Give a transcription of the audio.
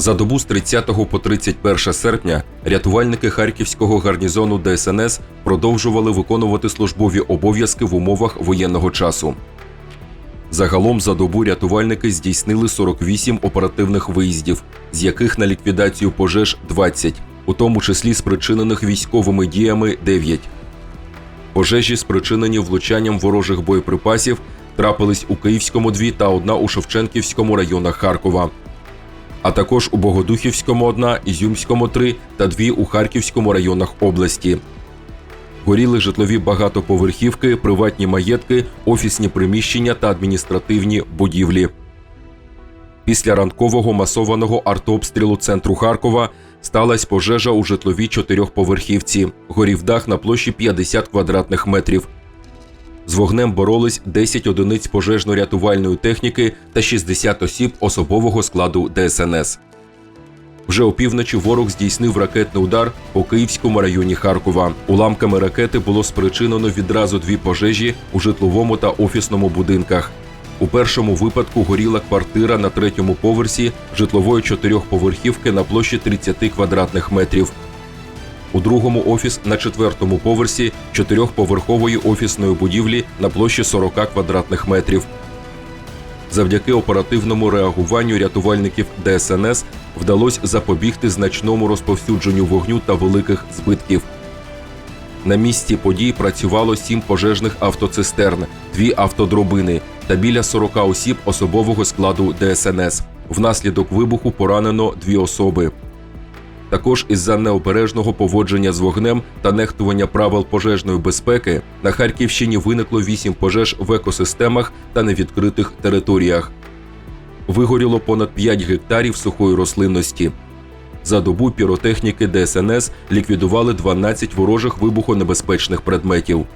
За добу з 30 по 31 серпня рятувальники харківського гарнізону ДСНС продовжували виконувати службові обов'язки в умовах воєнного часу. Загалом за добу рятувальники здійснили 48 оперативних виїздів, з яких на ліквідацію пожеж 20, у тому числі спричинених військовими діями 9. Пожежі, спричинені влучанням ворожих боєприпасів, трапились у Київському дві та одна у Шевченківському районах Харкова. А також у Богодухівському одна, Ізюмському три та дві у Харківському районах області. Горіли житлові багатоповерхівки, приватні маєтки, офісні приміщення та адміністративні будівлі. Після ранкового масованого артобстрілу центру Харкова сталася пожежа у житловій чотирьохповерхівці. Горів дах на площі 50 квадратних метрів. З вогнем боролись 10 одиниць пожежно-рятувальної техніки та 60 осіб особового складу ДСНС. Вже опівночі ворог здійснив ракетний удар по Київському районі Харкова. Уламками ракети було спричинено відразу дві пожежі у житловому та офісному будинках. У першому випадку горіла квартира на третьому поверсі житлової чотирьохповерхівки на площі 30 квадратних метрів. У другому офіс на четвертому поверсі чотирьохповерхової офісної будівлі на площі 40 квадратних метрів. Завдяки оперативному реагуванню рятувальників ДСНС вдалося запобігти значному розповсюдженню вогню та великих збитків. На місці подій працювало сім пожежних автоцистерн, дві автодробини та біля 40 осіб особового складу ДСНС. Внаслідок вибуху поранено дві особи. Також із-за необережного поводження з вогнем та нехтування правил пожежної безпеки на Харківщині виникло вісім пожеж в екосистемах та невідкритих територіях. Вигоріло понад 5 гектарів сухої рослинності. За добу піротехніки ДСНС ліквідували 12 ворожих вибухонебезпечних предметів.